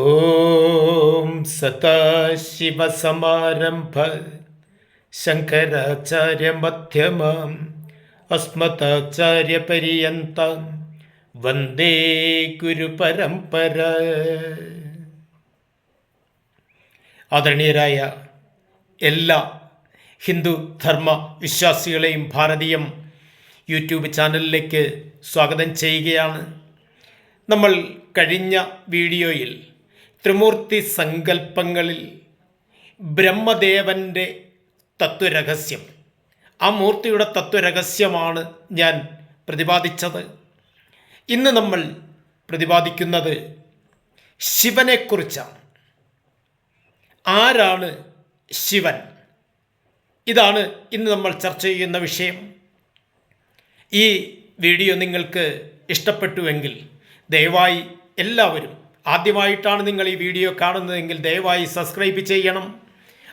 ഓം സദാശിവസമാരംഭ ശങ്കരാചാര്യമധ്യമം അസ്മതാചാര്യപര്യന്തം വന്ദേ ഗുരുപരമ്പര. ആദരണീയരായ എല്ലാ ഹിന്ദു ധർമ്മ വിശ്വാസികളെയും ഭാരതീയം യൂട്യൂബ് ചാനലിലേക്ക് സ്വാഗതം ചെയ്യുകയാണ്. നമ്മൾ കഴിഞ്ഞ വീഡിയോയിൽ ത്രിമൂർത്തി സങ്കല്പങ്ങളിൽ ബ്രഹ്മദേവന്റെ തത്വരഹസ്യം. ആ മൂർത്തിയുടെ തത്വരഹസ്യമാണ് ഞാൻ പ്രതിപാദിച്ചത്. ഇന്ന് നമ്മൾ പ്രതിപാദിക്കുന്നത് ശിവനെക്കുറിച്ചാണ്. ആരാണ് ശിവൻ? ഇതാണ് ഇന്ന് നമ്മൾ ചർച്ച ചെയ്യുന്ന വിഷയം. ഈ വീഡിയോ നിങ്ങൾക്ക് ഇഷ്ടപ്പെട്ടുവെങ്കിൽ ദയവായി എല്ലാവരും ആദ്യമായിട്ടാണ് നിങ്ങൾ ഈ വീഡിയോ കാണുന്നതെങ്കിൽ ദയവായി സബ്സ്ക്രൈബ് ചെയ്യണം.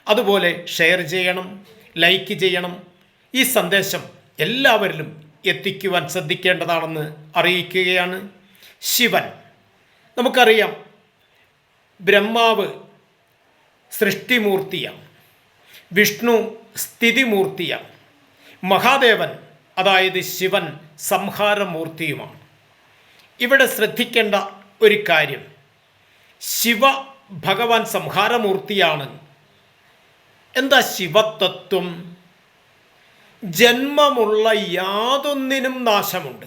അതുപോലെ ഷെയർ ചെയ്യണം ലൈക്ക് ചെയ്യണം. ഈ സന്ദേശം എല്ലാവരിലും എത്തിക്കുവാൻ ശ്രദ്ധിക്കേണ്ടതാണെന്ന് അറിയിക്കുകയാണ് ശിവൻ. നമുക്കറിയാം ബ്രഹ്മാവ് സൃഷ്ടിമൂർത്തിയാണ് വിഷ്ണു സ്ഥിതിമൂർത്തിയാണ് മഹാദേവൻ അതായത് ശിവൻ സംഹാരമൂർത്തിയുമാണ്. ഇവിടെ ശ്രദ്ധിക്കേണ്ട ഒരു കാര്യം ശിവ ഭഗവാൻ സംഹാരമൂർത്തിയാണ്. എന്താ ശിവത്വം ജന്മമുള്ള യാതൊന്നിനും നാശമുണ്ട്.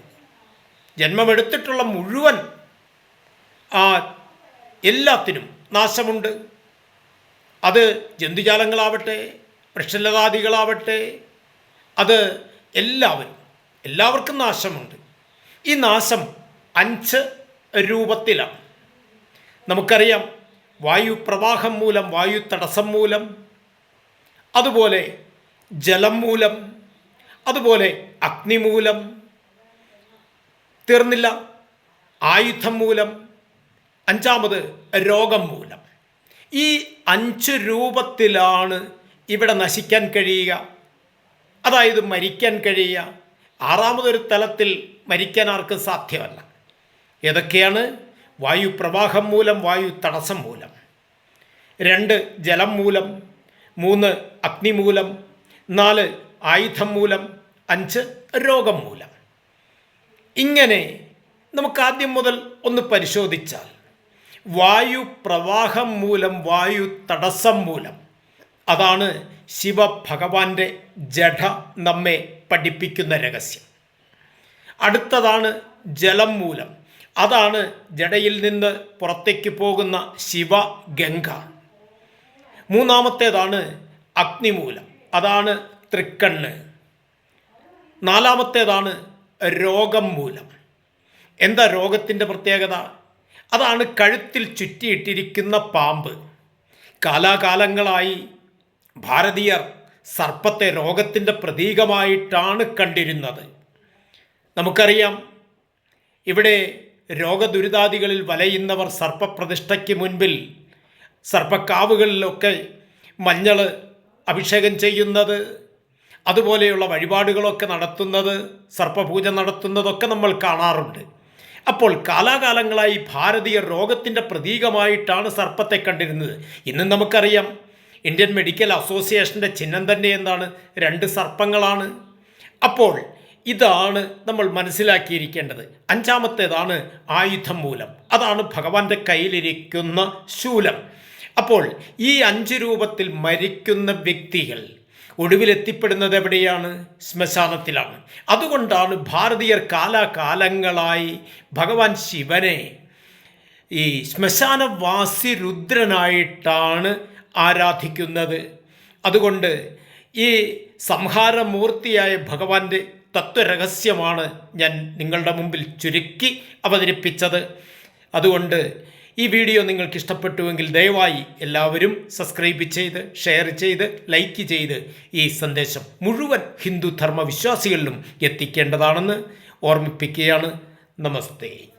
ജന്മമെടുത്തിട്ടുള്ള മുഴുവൻ ആ എല്ലാത്തിനും നാശമുണ്ട്. അത് ജന്തുജാലങ്ങളാവട്ടെ വൃക്ഷലതാദികളാവട്ടെ അത് എല്ലാവരും എല്ലാവർക്കും നാശമുണ്ട്. ഈ നാശം അഞ്ച് രൂപത്തിലാണ്. നമുക്കറിയാം വായു പ്രവാഹം മൂലം വായു തടസ്സം മൂലം അതുപോലെ ജലം മൂലം അതുപോലെ അഗ്നി മൂലം തീർന്നില്ല ആയുധം മൂലം അഞ്ചാമത് രോഗം മൂലം. ഈ അഞ്ച് രൂപത്തിലാണ് ഇവിടെ നശിക്കാൻ കഴിയുക. അതായത് മരിക്കാൻ കഴിയുക. ആറാമതൊരു തലത്തിൽ മരിക്കാൻ ആർക്കും സാധ്യമല്ല. ഏതൊക്കെയാണ്? വായു പ്രവാഹം മൂലം വായു തടസ്സം മൂലം. രണ്ട് ജലം മൂലം. മൂന്ന് അഗ്നി മൂലം. നാല് ആയുധം മൂലം. അഞ്ച് രോഗം മൂലം. ഇങ്ങനെ നമുക്ക് ആദ്യം മുതൽ ഒന്ന് പരിശോധിച്ചാൽ വായു പ്രവാഹം മൂലം വായു തടസ്സം മൂലം അതാണ് ശിവഭഗവാന്റെ ജഡ നമ്മെ പഠിപ്പിക്കുന്ന രഹസ്യം. അടുത്തതാണ് ജലം മൂലം. അതാണ് ജടയിൽ നിന്ന് പുറത്തേക്ക് പോകുന്ന ശിവഗംഗ മൂന്നാമത്തേതാണ് അഗ്നിമൂലം. അതാണ് തൃക്കണ്ണ്. നാലാമത്തേതാണ് രോഗം മൂലം. എന്താ രോഗത്തിന്റെ പ്രത്യേകത? അതാണ് കഴുത്തിൽ ചുറ്റിയിട്ടിരിക്കുന്ന പാമ്പ്. കാലാകാലങ്ങളായി ഭാരതീയർ സർപ്പത്തെ രോഗത്തിന്റെ പ്രതീകമായിട്ടാണ് കണ്ടിരുന്നത്. നമുക്കറിയാം ഇവിടെ രോഗദുരിതാദികളിൽ വലയുന്നവർ സർപ്പപ്രതിഷ്ഠയ്ക്ക് മുൻപിൽ സർപ്പക്കാവുകളിലൊക്കെ മഞ്ഞൾ അഭിഷേകം ചെയ്യുന്നത് അതുപോലെയുള്ള വഴിപാടുകളൊക്കെ നടത്തുന്നത് സർപ്പപൂജ നടത്തുന്നതൊക്കെ നമ്മൾ കാണാറുണ്ട്. അപ്പോൾ കാലാകാലങ്ങളായി ഭാരതീയ രോഗത്തിന്റെ പ്രതീകമായിട്ടാണ് സർപ്പത്തെ കണ്ടിരുന്നത്. ഇന്ന് നമുക്കറിയാം ഇന്ത്യൻ മെഡിക്കൽ അസോസിയേഷന്റെ ചിഹ്നം തന്നെ എന്താണ്? രണ്ട് സർപ്പങ്ങളാണ്. അപ്പോൾ ഇതാണ് നമ്മൾ മനസ്സിലാക്കിയിരിക്കേണ്ടത്. അഞ്ചാമത്തേതാണ് ആയുധം മൂലം. അതാണ് ഭഗവാന്റെ കയ്യിലിരിക്കുന്ന ശൂലം. അപ്പോൾ ഈ അഞ്ച് രൂപത്തിൽ മരിക്കുന്ന വ്യക്തികൾ ഒടുവിലെത്തിപ്പെടുന്നത് എവിടെയാണ്? ശ്മശാനത്തിലാണ്. അതുകൊണ്ടാണ് ഭാരതീയർ കാലാകാലങ്ങളായി ഭഗവാൻ ശിവനെ ഈ ശ്മശാനവാസി രുദ്രനായിട്ടാണ് ആരാധിക്കുന്നത്. അതുകൊണ്ട് ഈ സംഹാരമൂർത്തിയായ ഭഗവാന്റെ തത്വരഹസ്യമാണ് ഞാൻ നിങ്ങളുടെ മുമ്പിൽ ചുരുക്കി അവതരിപ്പിച്ചത്. അതുകൊണ്ട് ഈ വീഡിയോ നിങ്ങൾക്ക് ഇഷ്ടപ്പെട്ടുവെങ്കിൽ ദയവായി എല്ലാവരും സബ്സ്ക്രൈബ് ചെയ്ത് ഷെയർ ചെയ്ത് ലൈക്ക് ചെയ്ത് ഈ സന്ദേശം മുഴുവൻ ഹിന്ദു ധർമ്മ വിശ്വാസികളിലും എത്തിക്കേണ്ടതാണെന്ന് ഓർമ്മിപ്പിക്കുകയാണ്. നമസ്തേ.